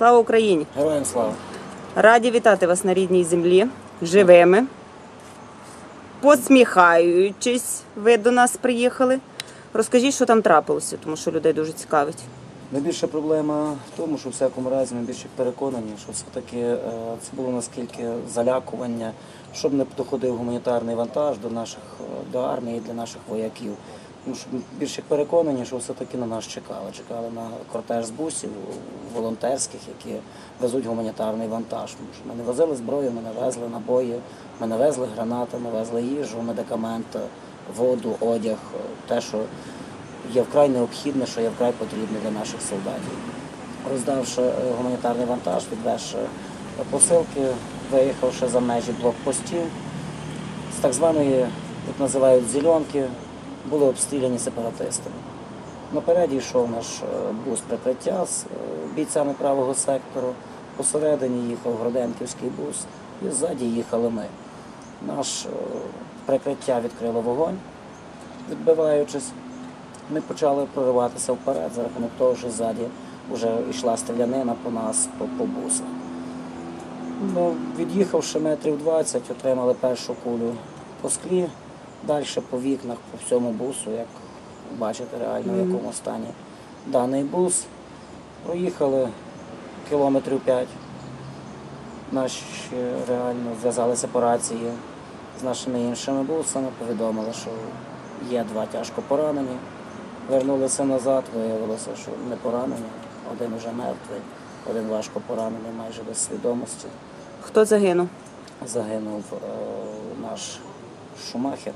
Слава Україні! Героям слава! Раді вітати вас на рідній землі, живими. Посміхаючись, ви до нас приїхали. Розкажіть, що там трапилося, тому що людей дуже цікавить. Найбільша проблема в тому, що в всякому разі ми більше переконані, що все-таки е, це було наскільки залякування, щоб не доходив гуманітарний вантаж до наших е, до армії, для наших вояків. Тому що більш як переконані, що все-таки на нас чекали. Чекали на кортеж з бусів волонтерських, які везуть гуманітарний вантаж. Ми не возили зброю, ми не везли набої, ми не везли гранати, ми везли їжу, медикаменти, воду, одяг, е, те, що є вкрай необхідне, що є вкрай потрібне для наших солдатів. Роздавши е, гуманітарний вантаж, відвезши посилки, виїхавши за межі блокпостів, з так званої, як називають, зеленки, були обстріляні сепаратистами. Напереді йшов наш е, бус прикриття з е, бійцями правого сектору, посередині їхав Гроденківський бус, і ззаді їхали ми. Наш е, прикриття відкрило вогонь, відбиваючись. Ми почали прориватися вперед за рахунок того, що ззаді вже йшла стрілянина по нас, по, по бусах. Ну, від'їхавши метрів 20, отримали першу кулю по склі, далі по вікнах, по всьому бусу, як бачите реально в якому стані даний бус. Проїхали кілометрів 5. Наші реально зв'язалися по рації з нашими іншими бусами, повідомили, що є два тяжко поранені. Вернулися назад, виявилося, що не поранені, один вже мертвий, один важко поранений, майже без свідомості. Хто загинув? Загинув е, наш Шумахер,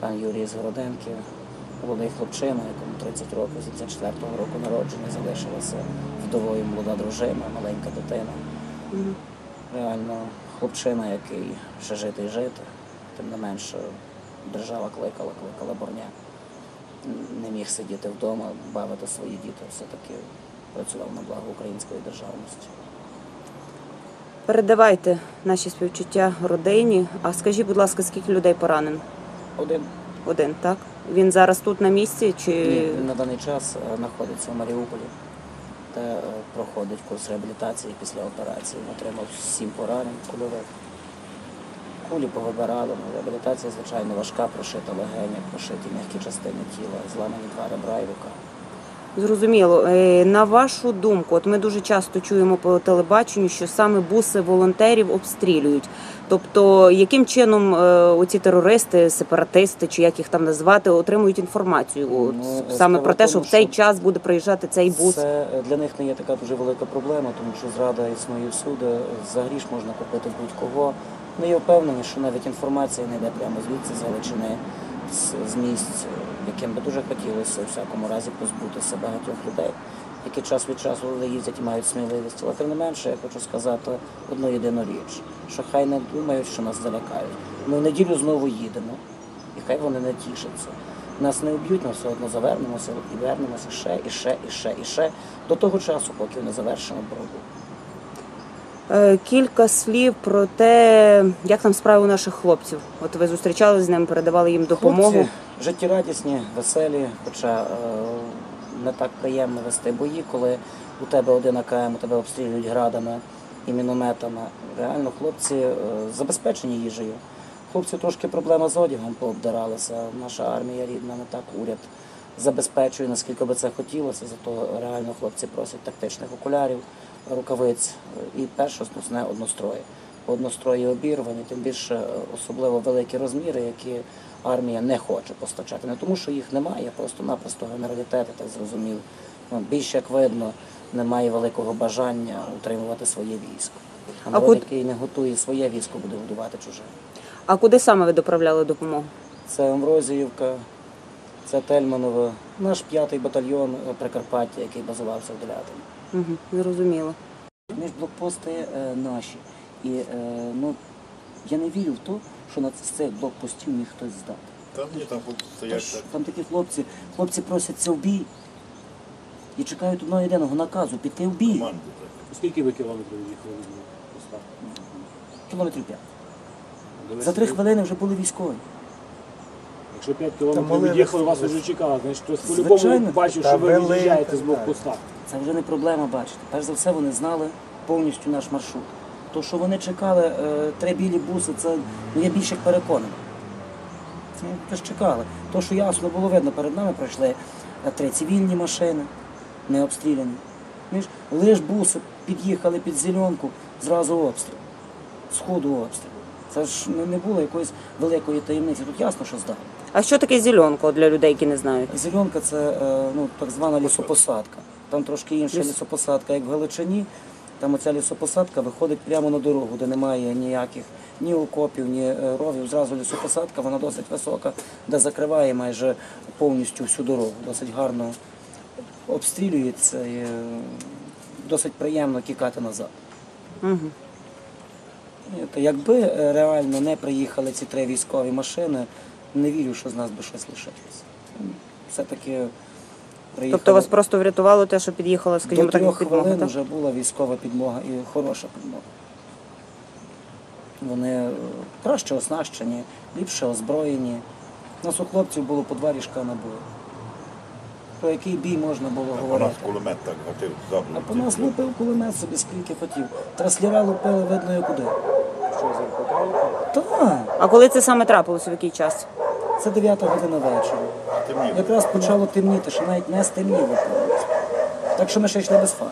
пан Юрій з Городенки, молодий хлопчина, якому 30 років, з 74-го року народження, залишилася вдовою молода дружина, маленька дитина. Реально хлопчина, який ще жити і жити, тим не менше держава кликала, кликала борня. Не міг сидіти вдома, бавити свої діти, все-таки працював на благо української державності. Передавайте наші співчуття родині. А скажіть, будь ласка, скільки людей поранено? Один Один, так? Він зараз тут на місці чи Ні, він на даний час е, знаходиться в Маріуполі, де е, проходить курс реабілітації після операції. Він отримав сім поранень кульових. Кулі повибирали, ну, реабілітація, звичайно, важка, прошита легеня, прошиті м'які частини тіла, зламані два ребра і рука. Зрозуміло. Е, На вашу думку, от ми дуже часто чуємо по телебаченню, що саме буси волонтерів обстрілюють. Тобто, яким чином е, оці терористи, сепаратисти, чи як їх там назвати, отримують інформацію Ну, саме про те, що в цей час буде приїжджати цей бус? Це е, для них не є така дуже велика проблема, тому що зрада існує всюди, за гріш можна купити будь-кого. Ми є впевнені, що навіть інформація не йде прямо звідси з Галичини, з, місць, яким би дуже хотілося у всякому разі позбутися багатьох людей, які час від часу їздять і мають сміливість. Але тим не менше, я хочу сказати одну єдину річ, що хай не думають, що нас залякають. Ми в неділю знову їдемо, і хай вони не тішаться. Нас не вб'ють, ми все одно завернемося і вернемося ще, і ще, і ще, і ще до того часу, поки не завершимо боротьбу. Е, Кілька слів про те, як там справи у наших хлопців. От ви зустрічалися з ними, передавали їм допомогу. Хлопці життєрадісні, веселі, хоча е, не так приємно вести бої, коли у тебе один АКМ, у тебе обстрілюють градами і мінометами. Реально хлопці е, забезпечені їжею. Хлопці трошки проблема з одягом пообдиралися. Наша армія рідна, не так уряд забезпечує, наскільки би це хотілося. Зато реально хлопці просять тактичних окулярів, рукавиць і перше основне однострої. Однострої обірвані, тим більше е, особливо великі розміри, які армія не хоче постачати. Не тому, що їх немає, просто-напросто генералітет, я так зрозумів. Ну, більш як видно, немає великого бажання утримувати своє військо. А народ, куд- який не готує своє військо, буде годувати чуже. А куди саме ви доправляли допомогу? Це Амврозіївка, це Тельманове, наш п'ятий батальйон е, Прикарпаття, який базувався в Делятині. Угу, зрозуміло. Ми ж блокпости е, наші. І е, ну, я не вірю в те, що на цих блокпостів міг хтось здати. Там ні, там Та. Там такі хлопці, хлопці просяться в бій і чекають одного єдиного наказу піти в бій. команди. Скільки ви кілометрів їхали поста? Кілометрів п'ять. За три хвилини вже були військові. Якщо 5 кілометрів від'їхали, вас вже чекали, значить хтось по-любому бачив, Та що ви велика, від'їжджаєте з блокпоста. Це вже не проблема бачити. Перш за все, вони знали повністю наш маршрут. То, що вони чекали е, три білі буси, це ну, я більше як переконаний. Це ми теж чекали. То, що ясно було видно, перед нами пройшли е, три цивільні машини, не обстріляні. Між лиш буси під'їхали під зеленку, зразу обстріл. Сходу обстріл. Це ж не- не було якоїсь великої таємниці. Тут ясно, що здали. А що таке зеленко для людей, які не знають? Зеленка це е, ну, так звана лісопосадка. Там трошки інша Ліс- лісопосадка, як в Галичині. Там оця лісопосадка виходить прямо на дорогу, де немає ніяких ні окопів, ні е, ровів. Зразу лісопосадка, вона досить висока, де закриває майже повністю всю дорогу. Досить гарно обстрілюється і е, досить приємно тікати назад. Угу. Якби реально не приїхали ці три військові машини, не вірю, що з нас би щось лишилось. Все-таки приїхали. Тобто вас просто врятувало те, що під'їхала, До скажімо так, трьох підмога, хвилин так? вже була військова підмога і хороша підмога. Вони е, краще оснащені, ліпше озброєні. У нас у хлопців було по два ріжка набою. Про який бій можна було У нас говорити? кулемет так гатив А по нас лупив кулемет собі скільки хотів. Трасліра лупили, видно і куди. Що зарплатали? Так, А коли це саме трапилося, в який час? це 9 година вечора. Темніло. Якраз почало темніти, що навіть не стемніло повністю. Так що ми ще йшли без фар.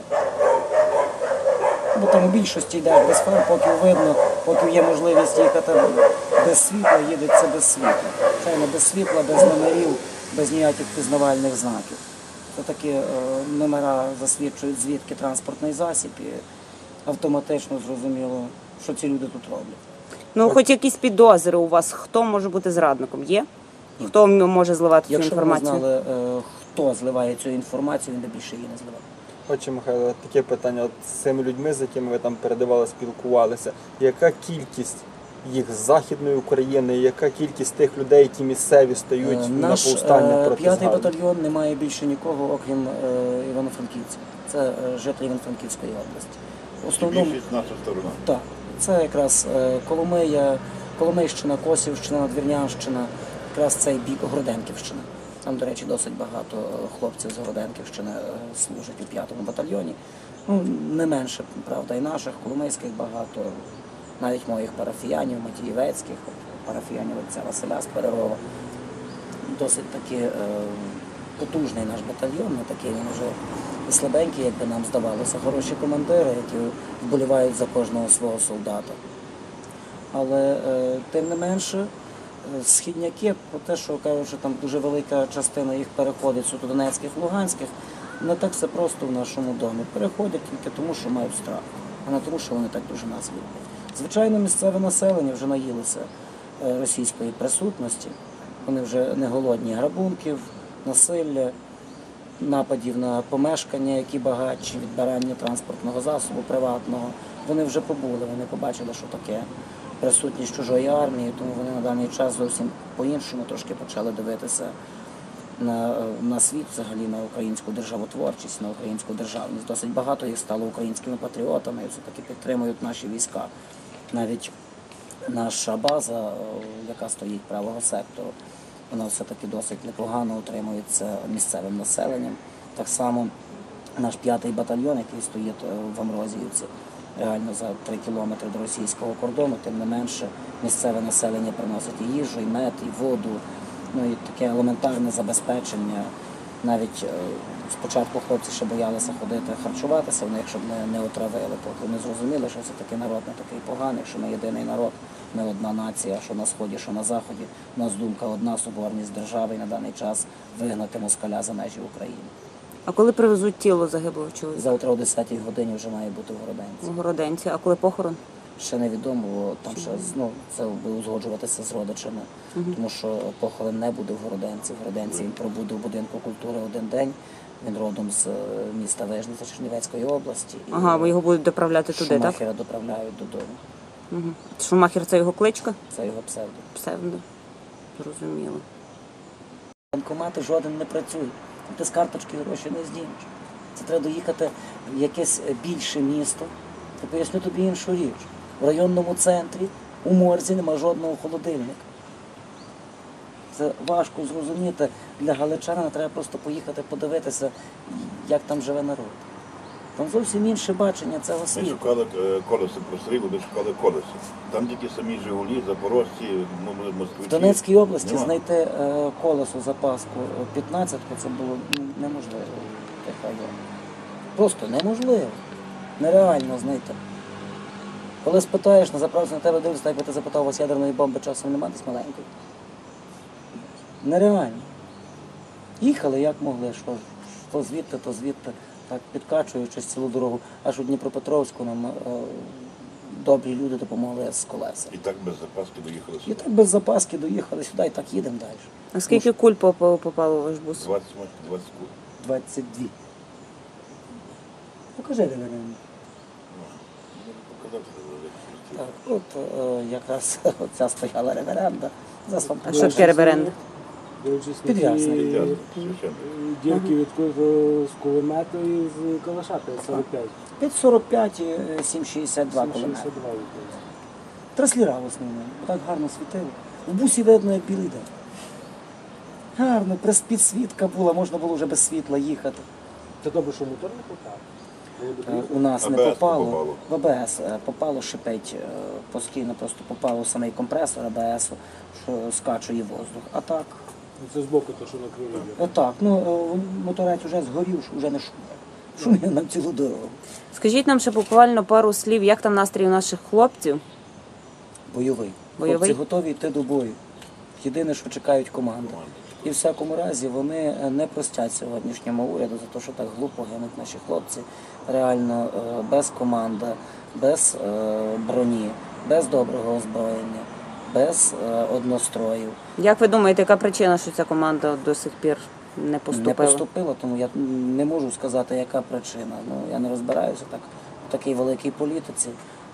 Бо там у більшості йдеш без фар, поки видно, поки є можливість їхати без світла, їдеться без світла. Звичайно, без світла, без номерів, без ніяких пізнавальних знаків. Це такі е, номера засвідчують, звідки транспортний засіб, і автоматично зрозуміло, що ці люди тут роблять. Ну, хоч якісь підозри у вас, хто може бути зрадником? Є? Хто може зливати цю Якщо б ми інформацію? знали, е, хто зливає цю інформацію, він би більше її не зливав. Отже, Михайло, таке питання. От з цими людьми, з якими ви там передавали, спілкувалися, яка кількість їх з Західної України, яка кількість тих людей, які місцеві стають Е, на Наш повстання е, проти п'ятий батальйон не має більше нікого, окрім е, Івано-Франківців. Це е, жителі Івано-Франківської області. В основному Більшість наша сторона. так, це якраз е, Коломия, Коломийщина, Косівщина, Надвірнянщина, якраз цей бік Городенківщина. Там, до речі, досить багато е, хлопців з Городенківщини е, служать у п'ятому батальйоні. Ну, не менше, правда, і наших, коломийських багато, навіть моїх парафіянів, матіївецьких, парафіянів отця Василя Сперерова досить таки потужний наш батальйон, не такий він вже слабенький, як би нам здавалося. Хороші командири, які вболівають за кожного свого солдата. Але е, тим не менше, е, східняки, про те, що кажуть, що там дуже велика частина їх переходить суто Донецьких, Луганських, не так все просто в нашому домі. Переходять тільки тому, що мають страх, а не тому, що вони так дуже нас люблять. Звичайно, місцеве населення вже наїлося е, російської присутності. Вони вже не голодні грабунків, насилля, нападів на помешкання, які багатші, відбирання транспортного засобу приватного. Вони вже побули, вони побачили, що таке присутність чужої армії, тому вони на даний час зовсім по-іншому трошки почали дивитися на, на світ, взагалі на українську державотворчість, на українську державність. Досить багато їх стало українськими патріотами і все-таки підтримують наші війська. Навіть наша база, яка стоїть правого сектору, вона все-таки досить непогано утримується місцевим населенням. Так само наш п'ятий батальйон, який стоїть е, в Амрозіївці, реально за три кілометри до російського кордону, тим не менше місцеве населення приносить і їжу, і мед, і воду, ну і таке елементарне забезпечення. Навіть е, спочатку хлопці ще боялися ходити харчуватися в них, щоб не, не отравили, поки не зрозуміли, що все-таки народ не такий поганий, що ми єдиний народ, ми одна нація, що на сході, що на заході. У нас думка одна соборність держави і на даний час вигнати москаля за межі України. А коли привезуть тіло загиблого чоловіка? Завтра о 10-й годині вже має бути в Городенці. У Городенці, а коли похорон? Ще невідомо, бо там ще ну, це буде узгоджуватися з родичами, тому що похорон не буде в Городенці. В Городенці він пробуде в будинку культури один день. Він родом з е, міста Вижниця Чернівецької області. І Ага, бо його будуть доправляти туди, так? Шумахера доправляють додому. Угу. Шумахер це його кличка? Це його псевдо. Псевдо. Зрозуміло. Банкомати жоден не працює. Ти з карточки гроші не знімеш. Це треба доїхати в якесь більше місто. Я поясню тобі іншу річ. В районному центрі у морзі нема жодного холодильника. Це важко зрозуміти. Для галичанина треба просто поїхати подивитися, як там живе народ. Там зовсім інше бачення цього Ми шукали е, колеса прострілу, ми шукали колеса. Там тільки самі Жигулі, Запорожці, москвичі. В Донецькій області Нема. знайти е, колесо запаску 15 це було ну, неможливо. Просто неможливо. Нереально знайти. Коли спитаєш на заправці на тебе дивляться, так би ти запитав, у вас ядерної бомби часом немає десь маленької. Нереально. Їхали як могли, що, то звідти, то звідти, так підкачуючись цілу дорогу. Аж у Дніпропетровську нам е, добрі люди допомогли з колесами. І так без запаски доїхали І сюди. так без запаски доїхали сюди і так їдемо далі. А скільки куль попало, попало в ваш бус? 20, може, 20 кул. 22. Покажи реверенду. Показати, що Так, от е, якраз оця стояла реверенда. Зараз вам А що таке реберенда? Дивлячись на Підв'язаний. Підв'язаний, е, священник. Дірки відкрито з кулемета і з калаша 545. 5,45 і е, 7,62 762 кулемет. виходить. Трасліра в основному. Так гарно світило. В бусі видно, як білий день. Гарно, прес- підсвітка була, можна було вже без світла їхати. Це добре, що мотор не попав. Було б Е, приїхати. У нас не ABS попало. попало. В АБС е, попало шипить е, постійно, просто попало в самий компресор АБС, що скачує воздух. А так, Це збоку, то, що накрили. отак, ну е, моторець вже згорів, вже не шумить. Шумів нам цілу дорогу. Скажіть нам ще буквально пару слів, як там настрій у наших хлопців? Бойовий. Бойовий? Хлопці готові йти до бою. Єдине, що чекають команди. І в всякому разі вони е, не простять сьогоднішньому уряду за те, що так глупо гинуть наші хлопці. Реально е, без команди, без броні, без доброго озброєння, без е, одностроїв. Як ви думаєте, яка причина, що ця команда до сих пір не Не поступила? тому я не можу сказати, яка причина. Ну я не розбираюся так в такій великій політиці.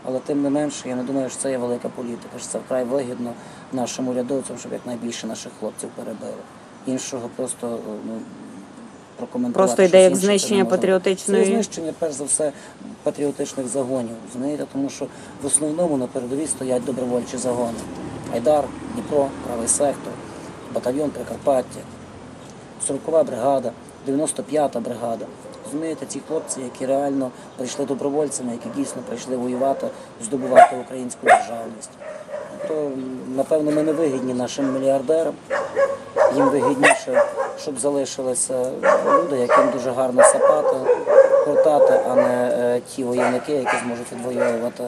Але тим не менше, я не думаю, що це є велика політика, що це вкрай вигідно нашим урядовцям, щоб якнайбільше наших хлопців перебили. Іншого просто ну, прокоментувати. Просто йде як знищення патріотичної- Це знищення, перш за все, патріотичних загонів. Розумієте, тому що в основному на передовій стоять добровольчі загони. Айдар, Дніпро, правий сектор, батальйон Прикарпаття, 40-ва бригада, 95-та бригада. Розумієте, ці хлопці, які реально прийшли добровольцями, які дійсно прийшли воювати, здобувати українську державність. То, напевно, ми не вигідні нашим мільярдерам. Їм вигідніше, щоб залишилися люди, яким дуже гарно сапати, крутати, а не е, ті воєнники, які зможуть відвоювати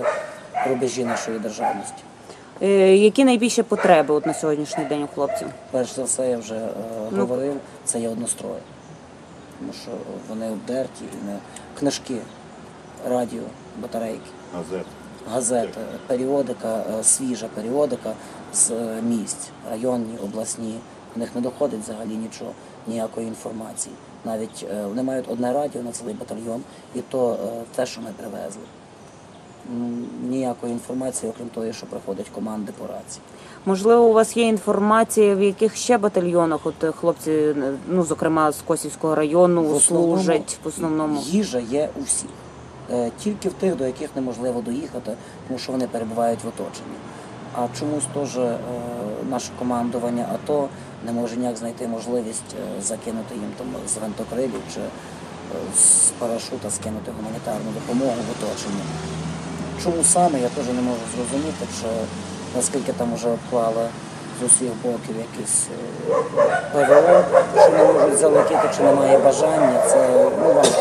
рубежі нашої державності. Е, Які найбільші потреби от на сьогоднішній день у хлопців? Перш за все, я вже е, Ну. говорив, це є однострої. Тому що вони обдерті, і не книжки, радіо, батарейки, Газет. газети, періодика, е, свіжа періодика з е, місць, районні, обласні. В них не доходить взагалі нічого, ніякої інформації. Навіть е, вони мають одне радіо на цілий батальйон, і то е, те, що ми привезли. Ніякої інформації, окрім того, що приходять команди по рації. Можливо, у вас є інформація, в яких ще батальйонах от е, хлопці, ну зокрема з Косівського району, В служать в основному. Їжа є у всіх. Е, Тільки в тих, до яких неможливо доїхати, тому що вони перебувають в оточенні. А чомусь теж е, наше командування АТО не може ніяк знайти можливість закинути їм там з винтокрилів чи з парашута скинути гуманітарну допомогу в оточенні. Чому саме, я теж не можу зрозуміти, чи наскільки там вже обклали з усіх боків якісь е, ПВО, що не можуть залетіти, чи немає бажання, це ну, важко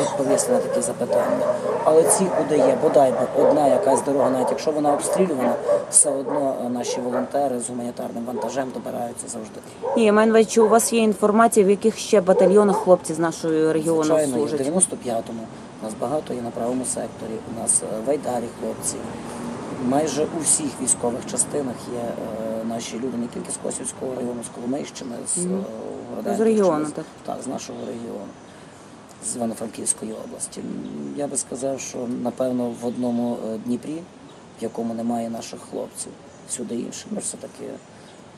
відповісти на такі запитання. Але ці, куди є, бодай би одна якась дорога, навіть якщо вона обстрілювана, все одно е, наші волонтери з гуманітарним вантажем добираються завжди. Ні, я маю на увазі, чи у вас є інформація, в яких ще батальйонах хлопці з нашого регіону Звичайно, і в 95-му у нас багато є на правому секторі, у нас е, в Айдарі хлопці. Майже у всіх військових частинах є е, наші люди не тільки з Косівського району, з Коломийщини, з е, Городенківщини, З регіону, так. Так, з нашого регіону, з Івано-Франківської області. Я би сказав, що напевно в одному е, Дніпрі, в якому немає наших хлопців, всюди інше. Ми ж все-таки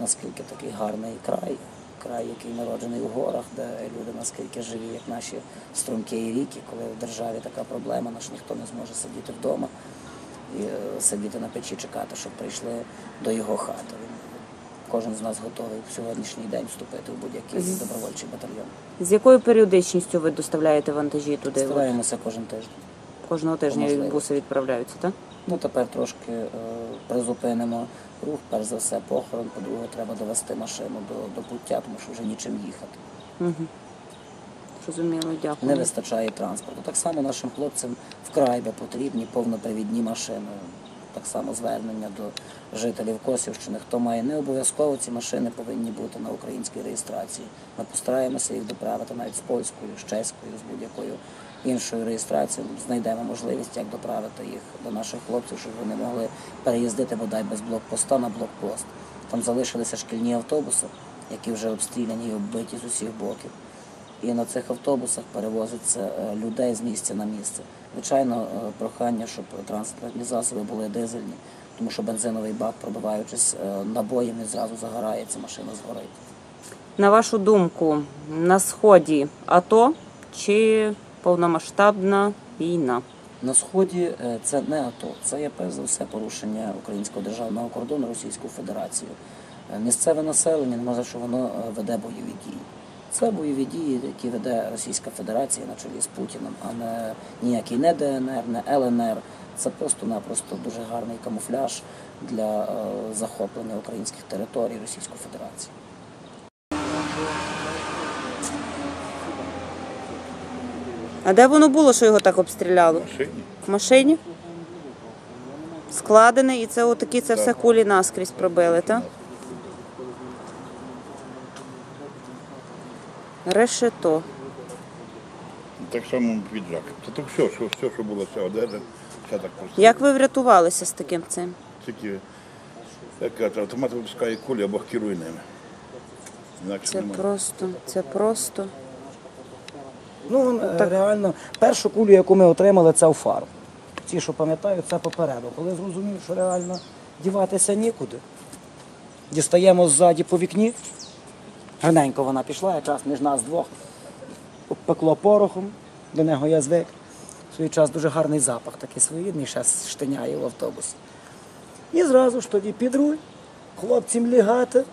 наскільки такий гарний край, край, який народжений у горах, де люди наскільки живі, як наші струмки і ріки, коли в державі така проблема, наш ніхто не зможе сидіти вдома і е, сидіти на печі, чекати, щоб прийшли до його хати. Кожен з нас готовий в сьогоднішній день вступити в будь-який З- добровольчий батальйон. З якою періодичністю ви доставляєте вантажі туди? Стараємося кожен тиждень. Кожного тижня Можливо. буси відправляються, так? Ну тепер трошки е, призупинимо рух. Перш за все, похорон. По-друге, треба довести машину до, до пуття, тому що вже нічим їхати. Угу. Зрозуміло, Не вистачає транспорту. Так само нашим хлопцям вкрай би потрібні повнопривідні машини. Так само звернення до жителів Косівщини. Хто має не обов'язково ці машини повинні бути на українській реєстрації. Ми постараємося їх доправити навіть з польською, з чеською, з будь-якою іншою реєстрацією. Знайдемо можливість, як доправити їх до наших хлопців, щоб вони могли переїздити бодай без блокпоста на блокпост. Там залишилися шкільні автобуси, які вже обстріляні і оббиті з усіх боків. І на цих автобусах перевозиться е, людей з місця на місце. Звичайно, е, прохання, щоб транспортні засоби були дизельні, тому що бензиновий бак, пробиваючись е, набоями, зразу загорається, машина згорить. На вашу думку, на сході АТО чи повномасштабна війна? На сході е, це не АТО, це є перш за все порушення українського державного кордону Російською Федерацією. Е, Місцеве населення не може, що воно е, веде бойові дії. Це бойові дії, які веде Російська Федерація на чолі з Путіним, а не ніякий не ДНР, не ЛНР. Це просто-напросто дуже гарний камуфляж для захоплення українських територій Російської Федерації. А де воно було, що його так обстріляли? Машині. В машині? Складене, і це отакі це все кулі наскрізь пробили, так? Решето. Так само піджак. Це то все, що, все, що було, все одежа, все так просто. Як ви врятувалися з таким цим? Тільки, як кажуть, автомат випускає кулі або керує ними. Інакше Це немає. просто, це просто. Ну, е, реально, першу кулю, яку ми отримали, це у фару. Ті, що пам'ятаю, це попереду. Коли зрозумів, що реально діватися нікуди. Дістаємо ззаді по вікні. Гарненько вона пішла, якраз між нас двох. Пекло порохом, до нього я звик. В свій час дуже гарний запах, такий своєрідний, ще штиняє в автобусі. І зразу ж тоді під руль, хлопцям лягати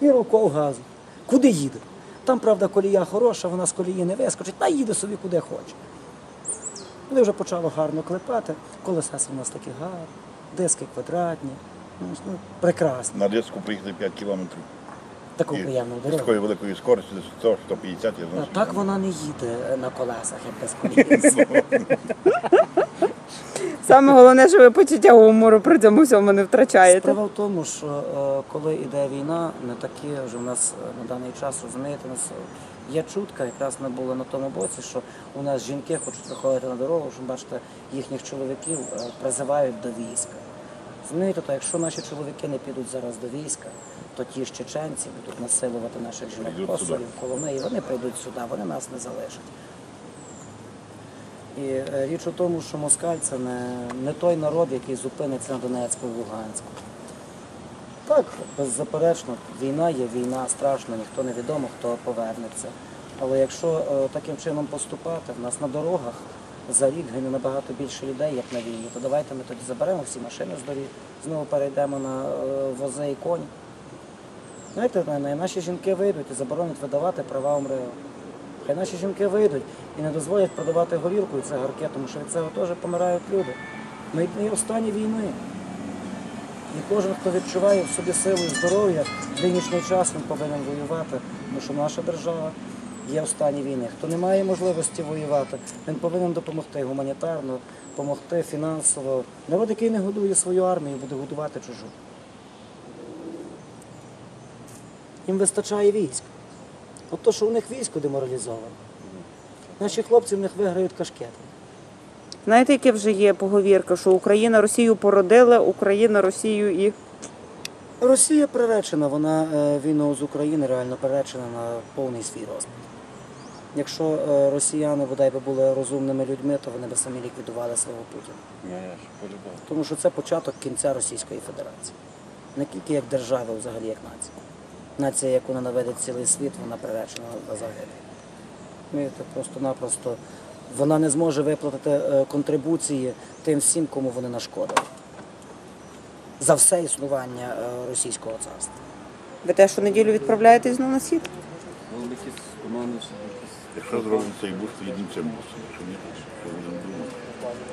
і рукою газу. Куди їде? Там, правда, колія хороша, вона з колії не вискочить, та їде собі куди хоче. Коли вже почало гарно клепати, колеса у нас такі гарні, диски квадратні, ну, ну, прекрасно. На диску приїхали 5 кілометрів. Таку І приємну з дорогу. такою великою скоростю, 100, 150, я Ну, знаю. так вона не їде на колесах, як без коліс. Саме головне, що ви почуття гумору при цьому всьому не втрачаєте. Справа в тому, що е, коли йде війна, не такі вже в нас е, на даний час, розумієте, нас е, є чутка, якраз ми були на тому боці, що у нас жінки хочуть виходити на дорогу, що бачите, їхніх чоловіків е, призивають до війська. Розумієте, то якщо наші чоловіки не підуть зараз до війська, то ті ж чеченці будуть насилувати наших жінок Прийдуть Косові, сюди. Коломиї, вони прийдуть сюди, вони нас не залишать. І е, річ у тому, що москаль це не, не той народ, який зупиниться на Донецьку і Луганську. Так, беззаперечно, війна є війна, страшно, ніхто не відомо, хто повернеться. Але якщо е, таким чином поступати, в нас на дорогах за рік гине набагато більше людей, як на війні, то давайте ми тоді заберемо всі машини з доріг, знову перейдемо на е, вози і коні. Знаєте, на- на- наші жінки вийдуть і заборонять видавати права ОМРЕО. Хай наші жінки вийдуть і не дозволять продавати горілку і цигарки, тому що від цього теж помирають люди. Ми в останні війни. І кожен, хто відчуває в собі силу і здоров'я, в нинішній час він повинен воювати, тому що наша держава є в стані війни. Хто не має можливості воювати, він повинен допомогти гуманітарно, допомогти фінансово. Народ, який не годує свою армію, буде годувати чужу. Їм вистачає військ. От то, що у них військо деморалізоване. Наші хлопці в них виграють кашкети. Знаєте, яке вже є поговірка, що Україна Росію породила, Україна Росію і. Росія приречена, вона е, війну з України реально приречена на повний свій розпад. Якщо е, росіяни бодай би були розумними людьми, то вони би самі ліквідували свого Путіна. Тому що це початок кінця Російської Федерації. Не тільки як держави, а взагалі як нація. Нація, яку ненавидить цілий світ, вона приречена на загибель. Просто-напросто вона не зможе виплатити е, контрибуції тим всім, кому вони нашкодили. За все існування е, російського царства. Ви теж щонеділю відправляєтесь знову на схід? Якщо зробимо цей бус, то їдемо цим бусом. Якщо ні, то що будемо думати.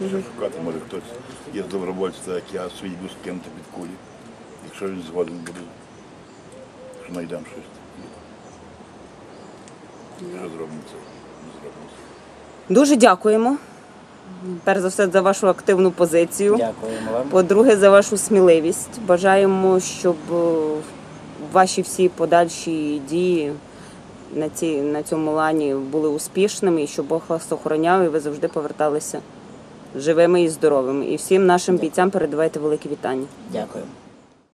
Що шукати, може хтось є добровольці, так як я свій бус кинути під кулі. Якщо він згоден буде, що знайдемо щось. Що зробимо це? Не зробимо це. Дуже дякуємо. Перш за все за вашу активну позицію. Дякуємо вам. По-друге, за вашу сміливість. Бажаємо, щоб е, ваші всі подальші дії на, ці, на цьому лані були успішними і щоб Бог вас охороняв і ви завжди поверталися живими і здоровими. І всім нашим бійцям передавайте велике вітання. Дякуємо.